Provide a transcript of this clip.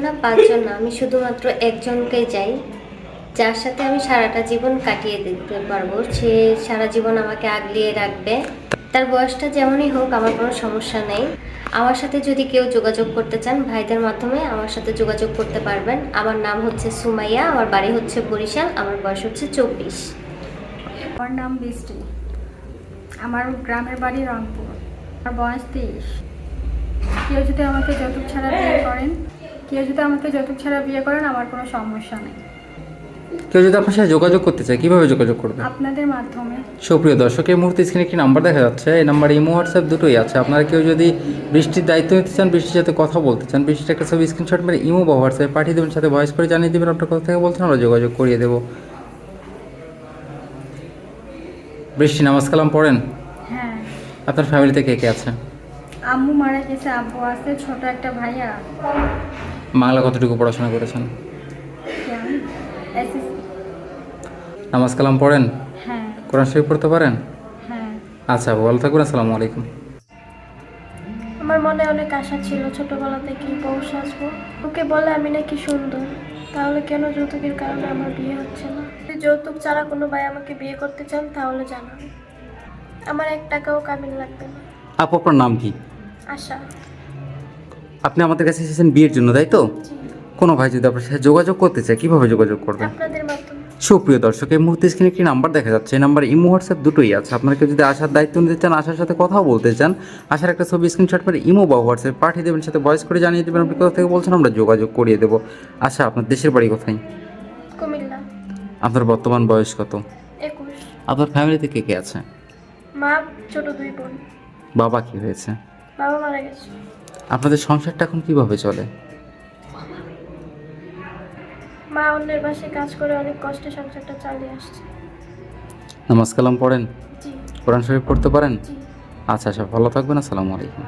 না, পাঁচজন না, আমি শুধুমাত্র একজনকেই চাই, যার সাথে আমি সারাটা জীবন কাটিয়ে দিতে পারব। সে সারা জীবন আমাকে আগলিয়ে রাখবে। তার বয়সটা যেমনই হোক, আমার কোনো সমস্যা নেই। আমার সাথে যদি কেউ যোগাযোগ করতে চান, ভাইদের মাধ্যমে আমার সাথে যোগাযোগ করতে পারবেন। আমার নাম হচ্ছে সুমাইয়া, আমার বাড়ি হচ্ছে বরিশাল, আমার বয়স হচ্ছে চব্বিশ। আমার নাম বৃষ্টি। আমার গ্রামের বাড়ি রংপুর। আমার বয়স তেইশ। কেউ যদি আমাকে যৌতুক ছাড়া বিয়ে করেন কেউ যদি আমাকে যৌতুক ছাড়া বিয়ে করেন আমার কোনো সমস্যা নেই। কেউ যদি আপনার সাথে যোগাযোগ করতে চায় কীভাবে যোগাযোগ করবে? আপনাদের মাধ্যমে। সুপ্রিয় দর্শক এই মুহূর্তে স্ক্রিনে একটি নাম্বার দেখা যাচ্ছে। এই নাম্বারে ইমো হোয়াটসঅ্যাপ দুটোই আছে। আপনারা কেউ যদি বৃষ্টির দায়িত্ব নিতে চান বৃষ্টির সাথে কথা বলতে চান বৃষ্টির একটা ছবি স্ক্রিনশট মেরে ইমো বা হোয়াটসঅ্যাপে পাঠিয়ে দেবেন। সাথে ভয়েস করে জানিয়ে দেবেন আপনার কথা থেকে বলছেন আমরা যোগাযোগ করিয়ে দেবো। বৃষ্টি নামাজ কালাম পড়েন? হ্যাঁ। আপনার ফ্যামিলিতে কে কে আছে? আম্মু মারা গেছে আব্বু আছে ছোট একটা ভাইয়া। বাংলা কতটুকু পড়াশোনা করেছেন? নামাজ কালাম পড়েন? হ্যাঁ। কোরআন শরীফ পড়তে পারেন? হ্যাঁ। আচ্ছা ভালো থাকবেন আসসালামু আলাইকুম। আমার মনে অনেক আশা ছিল ছোটবেলা থেকেই বউ সাজবো। ওকে বলে আমি নাকি সুন্দর। তাহলে কেন যৌতুকের কারণে আমার বিয়ে হচ্ছে না? যৌতুক ছাড়া কোনো ভাই আমাকে বিয়ে করতে চান তাহলে জানান। আমার এক টাকাও কাবিন লাগবে না। আপু আপনার নাম কি? আশা। আপনি আমাদের কাছে এসেছেন বিয়ের জন্য তাই তো? কোনো ভাই যদি আপনার সাথে যোগাযোগ করতে চায় কীভাবে যোগাযোগ করবেন? সুপ্রিয় দর্শক এই মুহূর্তে স্ক্রিনে একটি নাম্বার দেখা যাচ্ছে। এই নাম্বার ইমো হোয়াটসঅ্যাপ দুটোই আছে। আপনারা কেউ যদি আসার দায়িত্ব নিতে চান আসার সাথে কথাও বলতে চান আসার একটা ছবি স্ক্রিনশট করে ইমো বা হোয়াটসঅ্যাপ পাঠিয়ে দেবেন সাথে ভয়েস করে জানিয়ে দেবেন আপনি কোথা থেকে বলছেন আমরা যোগাযোগ করিয়ে দেবো। আচ্ছা আপনার দেশের বাড়ি কোথায়? আপনার বর্তমান বয়স কত? আপনার ফ্যামিলিতে কে কে আছে? মা ছোট দুই বোন। বাবা কি হয়েছে? বাবা মারা গেছে। আপনাদের সংসারটা এখন কীভাবে চলে? মা অন্যের বাসায় কাজ করে অনেক কষ্টে সংসারটা চালিয়ে আসছে। নামাজ কালাম পড়েন? জি। কোরআন শরীফ পড়তে পারেন? জি। আচ্ছা আচ্ছা ভালো থাকবেন আসসালামু আলাইকুম।